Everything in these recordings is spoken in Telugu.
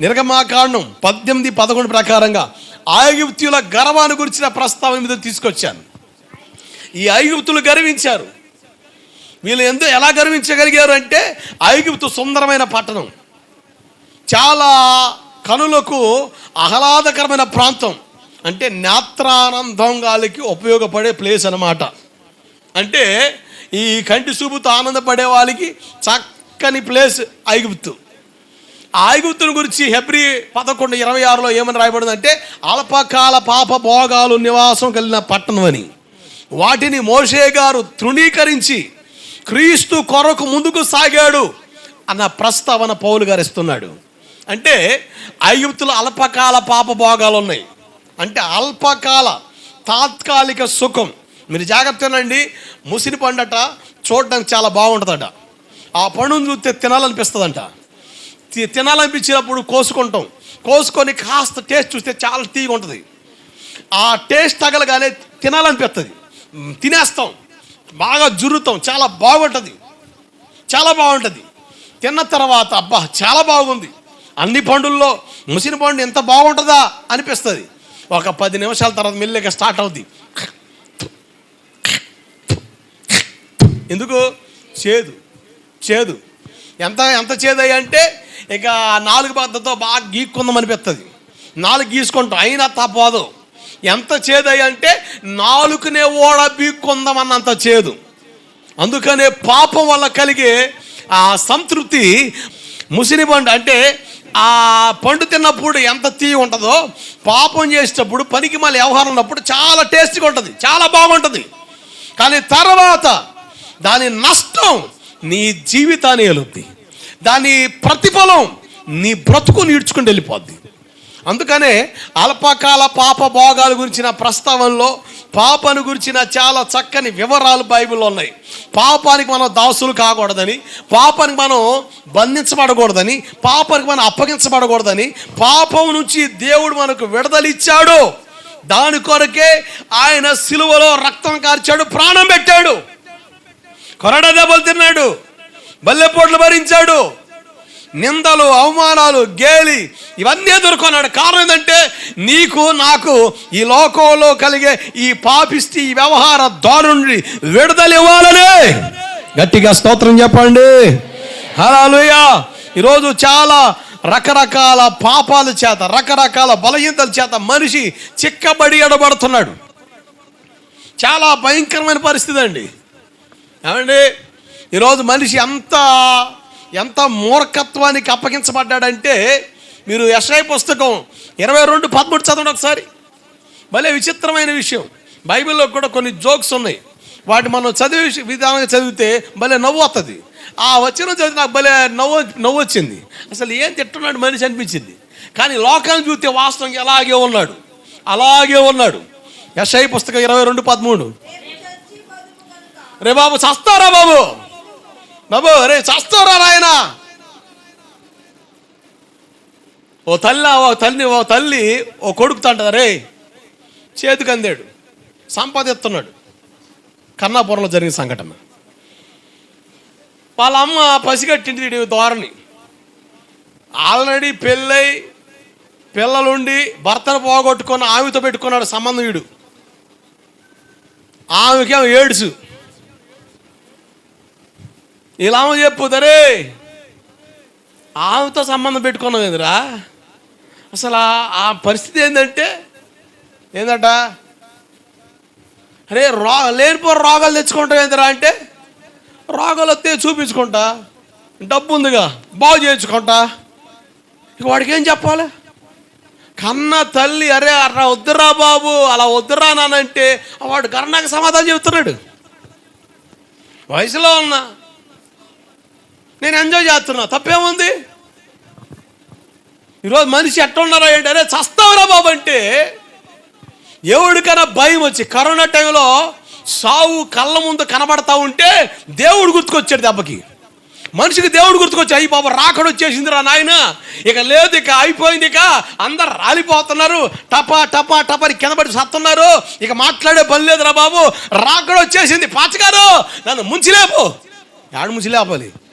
నిర్గమాకాండం పద్దెనిమిది పదకొండు ప్రకారంగా ఐగుప్తుల గర్వాన్ని గురించిన ప్రస్తావన మీద తీసుకొచ్చాను. ఈ ఐగుప్తులు గర్వించారు. వీళ్ళు ఎందు ఎలా గర్వించగలిగారు అంటే ఐగుప్తు సుందరమైన పట్టణం. చాలా కనులకు ఆహ్లాదకరమైన ప్రాంతం. అంటే నేత్రానందంగాలకి ఉపయోగపడే ప్లేస్ అన్నమాట. అంటే ఈ కంటి చూపుతో ఆనందపడే వాళ్ళకి చక్కని ప్లేస్ ఐగుప్తు. ఐగుప్తుని గురించి హెబ్రి పదకొండు ఇరవై ఆరులో ఏమని రాయబడిందంటే అల్పకాల పాప భోగాలు నివాసం కలిగిన పట్టణం అని. వాటిని మోషే గారు తృణీకరించి క్రీస్తు కొరకు ముందుకు సాగాడు అన్న ప్రస్తావన పౌలు గారు ఇస్తున్నాడు. అంటే ఐగుప్తులో అల్పకాల పాప భోగాలు ఉన్నాయి. అంటే అల్పకాల తాత్కాలిక సుఖం. మీరు జాగ్రత్తనండి ముసిరి పండట చూడడానికి చాలా బాగుంటుందట. ఆ పండును చూస్తే తినాలనిపిస్తుందంట. తినాలనిపించినప్పుడు కోసుకుంటాం. కోసుకొని కాస్త టేస్ట్ చూస్తే చాలా తీగా ఉంటుంది. ఆ టేస్ట్ తగలగానే తినాలనిపిస్తుంది తినేస్తాం. బాగా జురుతాం చాలా బాగుంటుంది. చాలా బాగుంటుంది. తిన్న తర్వాత అబ్బా చాలా బాగుంది. అన్ని పండుల్లో ముసిన పండు ఎంత బాగుంటుందా అనిపిస్తుంది. ఒక పది నిమిషాల తర్వాత మెల్లిగా స్టార్ట్ అవుద్ది. ఎందుకు? చేదు. చేదు. ఎంత ఎంత చేదు అంటే ఇక నాలుగు బద్దతో బాగా గీక్కుందాం అనిపిస్తుంది నాలుగు గీసుకుంటాం అయినా తప్పదు. ఎంత చేదయ్య అంటే నాలుగునే ఓడ బీక్కుందామన్నంత చేదు. అందుకనే పాపం వల్ల కలిగే ఆ సంతృప్తి ముసిరి పండు అంటే ఆ పండు తిన్నప్పుడు ఎంత తీ ఉంటుందో పాపం చేసేటప్పుడు పనికి మళ్ళీ వ్యవహారం ఉన్నప్పుడు చాలా టేస్ట్గా ఉంటుంది చాలా బాగుంటుంది. కానీ తర్వాత దాని నష్టం నీ జీవితాన్ని ఎలుద్ది దాని ప్రతిఫలం నీ బ్రతుకు నీడ్చుకుని వెళ్ళిపోద్ది. అందుకనే అల్పకాల పాప భోగాల గురించిన ప్రస్తావనలో పాపను గురించిన చాలా చక్కని వివరాలు బైబిల్లో ఉన్నాయి. పాపానికి మనం దాసులు కాకూడదని పాపానికి మనం బంధించబడకూడదని పాపానికి మనం అప్పగించబడకూడదని పాపం నుంచి దేవుడు మనకు విడుదలిచ్చాడు దాని కొరకే ఆయన సిలువలో రక్తం కార్చాడు ప్రాణం పెట్టాడు. కొరడ దెబ్బలు తిన్నాడు. బల్లెపోట్లు భరించాడు. నిందలు అవమానాలు గేలి ఇవన్నీ ఎదుర్కొన్నాడు. కారణం ఏంటంటే నీకు నాకు ఈ లోకంలో కలిగే ఈ పాపిస్తి ఈ వ్యవహార దారుణి విడుదల ఇవ్వాలనే. గట్టిగా స్తోత్రం చెప్పండి. హలోయా ఈరోజు చాలా రకరకాల పాపాల చేత రకరకాల బలహీనతల చేత మనిషి చిక్కబడి ఎడబడుతున్నాడు. చాలా భయంకరమైన పరిస్థితి అండి. ఏమండి? ఈరోజు మనిషి అంతా ఎంత మూర్ఖత్వానికి అప్పగించబడ్డాడంటే మీరు ఎస్ఐ పుస్తకం ఇరవై రెండు పదమూడు చదవండి ఒకసారి. భలే విచిత్రమైన విషయం. బైబిల్లో కూడా కొన్ని జోక్స్ ఉన్నాయి. వాటి మనం చదివే విధానంగా చదివితే భలే నవ్వు వస్తుంది ఆ వచ్చిన చదివి నాకు భలే నవ్వు నవ్వు వచ్చింది. అసలు ఏం తిట్టున్నాడు మనిషి అనిపించింది. కానీ లోకాన్ని చూస్తే వాస్తవంగా అలాగే ఉన్నాడు. అలాగే ఉన్నాడు. ఎస్ఐ పుస్తకం ఇరవై రెండు పదమూడు. రే బాబు చస్తారా బాబు? బాబు రే చస్తారా నాయన. ఓ తల్లి ఓ తల్లి ఓ తల్లి ఓ కొడుకుతాంటదా రే చేతికి అందాడు సంపాదిస్తున్నాడు. కన్నాపురంలో జరిగిన సంఘటన. వాళ్ళ అమ్మ పసిగట్టింటి ధోరణి ఆల్రెడీ పెళ్ళై పిల్లలుండి భర్తను పోగొట్టుకొని ఆమెతో పెట్టుకున్నాడు సంబంధం వీడు. ఆమెకేమో ఏడుసు. ఇలా చెప్పుదరే ఆమెతో సంబంధం పెట్టుకున్నాం ఏందిరా? అసలు ఆ- పరిస్థితి ఏంటంటే ఏందట? అరే రా లేనిపో రోగాలు తెచ్చుకుంటావు ఏందిరా అంటే రోగాలు వస్తే చూపించుకుంటా డబ్బు ఉందిగా బాగు చేయించుకుంటా. ఇక వాడికి ఏం చెప్పాలి? కన్న తల్లి అరే అట్లా వద్దురా బాబు అలా వద్దురా నానంటే వాడు కర్ణాకి సమాధానం చెబుతున్నాడు. వయసులో ఉన్నా నేను ఎంజాయ్ చేస్తున్నా. తప్పేముంది? ఈరోజు మనిషి ఎట్లున్నారా ఏంటి అరే చస్తావురా బాబు అంటే ఎవడికైనా భయం వచ్చి కరోనా టైంలో సావు కళ్ళ ముందు కనబడతా ఉంటే దేవుడు గుర్తుకొచ్చాడు దెబ్బకి. మనిషికి దేవుడు గుర్తుకొచ్చి అయ్యి బాబు రాకడు వచ్చేసిందిరా నాయన. ఇక లేదు ఇక అయిపోయింది ఇక అందరు రాలిపోతున్నారు. టపా టపా టపా కింద పడి సత్తున్నారు. ఇక మాట్లాడే పని లేదురా బాబు. రాకడు వచ్చేసింది. పాచగారు నన్ను ముంచిలేపు. ఆడు ముంచిలేపాలి? ఆ?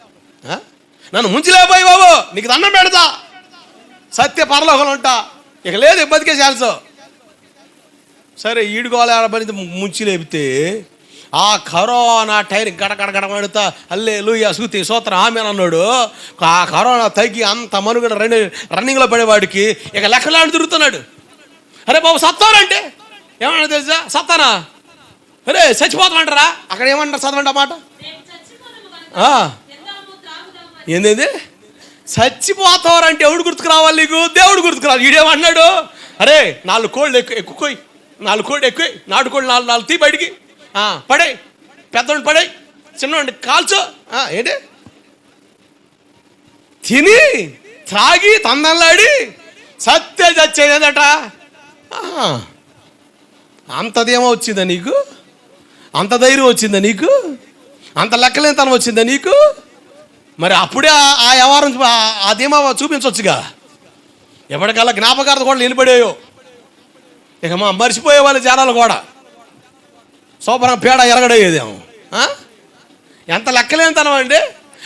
నన్ను ముంచిలేపోయి బాబు నీకు దండం పెడతా. సత్య పరలోకంలో ఉంటా ఇక లేదు ఇబ్బందికే బతికే సరే ఈడుకోవాలి ఆడబడి ముంచి లేపితే ఆ కరోనా టైర్ గడగడ గడగడుతా అల్లే లూయ సూతి సూత్రం ఆమె అన్నాడు. ఆ కరోనా తగ్గి అంత మనుగడ రన్నింగ్ రన్నింగ్లో పడేవాడికి ఇక లెక్కలాంటి తిరుగుతున్నాడు. అరే బాబు సత్తానంటే ఏమన్నా తెలుసా? సత్తానా? అరే చచ్చిపోతామంటారా? అక్కడ ఏమంటారు చదవండి అన్నమాట ఏంది చచ్చిపోతావారంటే ఎవడు గుర్తుకు రావాలి నీకు? దేవుడు గుర్తుకు రావాలి ఈడేమన్నాడు అరే నాలుగు కోళ్ళు ఎక్కువ ఎక్కుకోయి నాలుగు కోళ్ళు ఎక్కువ నాటు కోళ్ళు నాలుగు నాలుగు తీ బయటికి. పడే పెద్దోడిని పడే చిన్నోడిని కాల్చో. ఏంటి? తిని త్రాగి తందనలాడి సత్తే చచ్చేదేదట అంతదేమో వచ్చిందా నీకు? అంత ధైర్యం వచ్చిందా నీకు? అంత లెక్కలేనితనం వచ్చిందా నీకు? మరి అప్పుడే ఆ- వ్యవహారం ఆ- అదేమో చూపించవచ్చుగా ఎప్పటికల్లా జ్ఞాపకార్థ కూడా నిలబడేయో. ఇక మా మర్చిపోయే వాళ్ళ జనాలు కూడా. శోభనం పేడ ఎరగడయ్యేదేమో. ఎంత లెక్కలేనితనం అండి.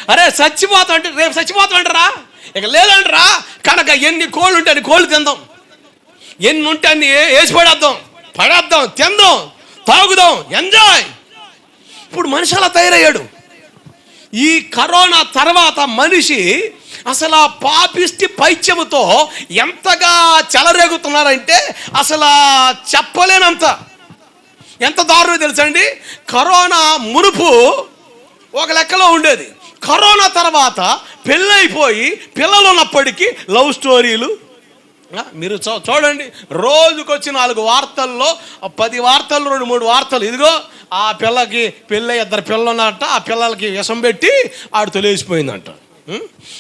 అరే చచ్చిపోతా అంటే రేపు చచ్చిపోతామంటారా? ఇక లేదంటరా. కనుక ఎన్ని కోళ్ళు ఉంటే అన్ని కోళ్ళు తిందాం. ఎన్ని ఉంటే అన్ని వేసి పడేద్దాం. పడేద్దాం తిందాం తాగుదాం ఎంజాయ్. ఇప్పుడు మనిషి అలా తయారయ్యాడు. ఈ కరోనా తర్వాత మనిషి అసలు ఆ పాపిష్టి పైత్యముతో ఎంతగా చెలరేగుతున్నారంటే అసలు చెప్పలేనంత. ఎంత దారుణం తెలుసండి కరోనా మునుపు ఒక లెక్కలో ఉండేది. కరోనా తర్వాత పెళ్ళైపోయి పిల్లలు ఉన్నప్పటికీ లవ్ స్టోరీలు మీరు చూ- చూడండి. రోజుకొచ్చి నాలుగు వార్తల్లో పది వార్తలు రెండు మూడు వార్తలు. ఇదిగో ఆ పిల్లకి పెళ్ళి ఇద్దరు పిల్లలు ఉన్నట్ట ఆ పిల్లలకి విషం పెట్టి ఆడు తొలేసిపోయిందంట.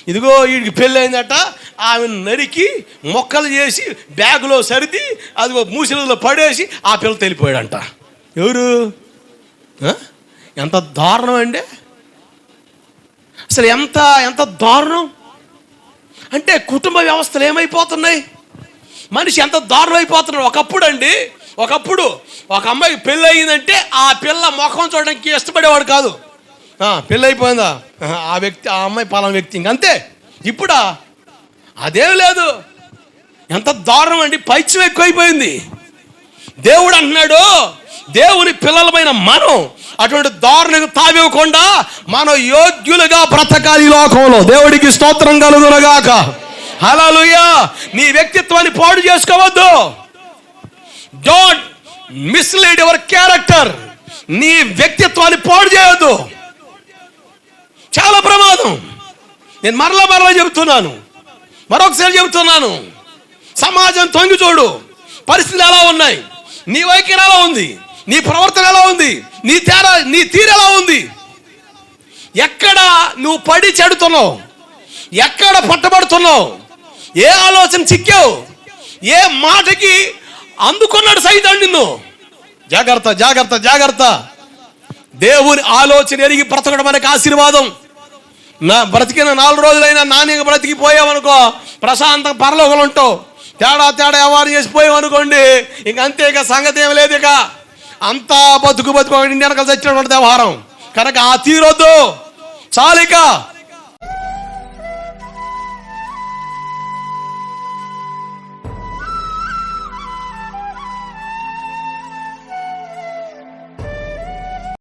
ఇదిగో వీడికి పెళ్ళి ఆమెను నరికి మొక్కలు చేసి బ్యాగులో సరిది అదిగో మూసిలలో పడేసి ఆ పిల్ల తెలిపోయాడంట. ఎవరు? ఎంత దారుణం అండి. అసలు ఎంత ఎంత దారుణం. అంటే కుటుంబ వ్యవస్థలు ఏమైపోతున్నాయి? మనిషి ఎంత దారుణం అయిపోతున్నాడు. ఒకప్పుడు అండి ఒకప్పుడు ఒక అమ్మాయికి పెళ్ళి అయిందంటే ఆ పిల్ల ముఖం చూడడానికి ఇష్టపడేవాడు కాదు. పెళ్ళి అయిపోయిందా? ఆ వ్యక్తి ఆ అమ్మాయి పాలన వ్యక్తి. ఇంకంతే ఇప్పుడా? అదేం లేదు. ఎంత దారుణం అండి. పైచ్యం ఎక్కువైపోయింది. దేవుడు అంటున్నాడు దేవుని పిల్లలమైన మనం అటువంటి దారుణకు తావివ్వకుండా మనం యోగ్యులుగా బ్రతకాలి లోకంలో. దేవుడికి స్తోత్రం కలుగునగాక. హల్లెలూయా! నీ వ్యక్తిత్వాన్ని పాడు చేసుకోవద్దు. డోంట్ మిస్లీడ్ యువర్ క్యారెక్టర్ నీ వ్యక్తిత్వాన్ని పాడు చేయొద్దు. చాలా ప్రమాదం. నేను మరలా మరలా చెబుతున్నాను. మరొకసారి చెబుతున్నాను. సమాజం తొంగి చూడు. పరిస్థితులు ఎలా ఉన్నాయి? నీ వైఖరి ఎలా ఉంది? నీ ప్రవర్తన ఎలా ఉంది? నీ తేడా నీ తీరు ఎలా ఉంది? ఎక్కడ నువ్వు పడి చెడుతున్నావు? ఎక్కడ పట్టబడుతున్నావు? ఏ ఆలోచన చిక్కావు? ఏ మాటకి అందుకున్నాడు సైతం నిన్ను? జాగ్రత్త జాగ్రత్త జాగ్రత్త. దేవుని ఆలోచన ఎరిగి బ్రతకడం మనకి ఆశీర్వాదం. నా బ్రతికిన నాలుగు రోజులైనా నాణ్యంగా బ్రతికిపోయావనుకో ప్రశాంతం పరలోకలు ఉంటావు. తేడా తేడా ఎవరు చేసిపోయామనుకోండి ఇంక అంతే ఇక సంగతి ఏం లేదు ఇక. అంతా బతుకు బతుకు ఇండియన్ కలిసి వచ్చినటువంటి వ్యవహారం. కనుక ఆ తీరొద్దు. చాలిక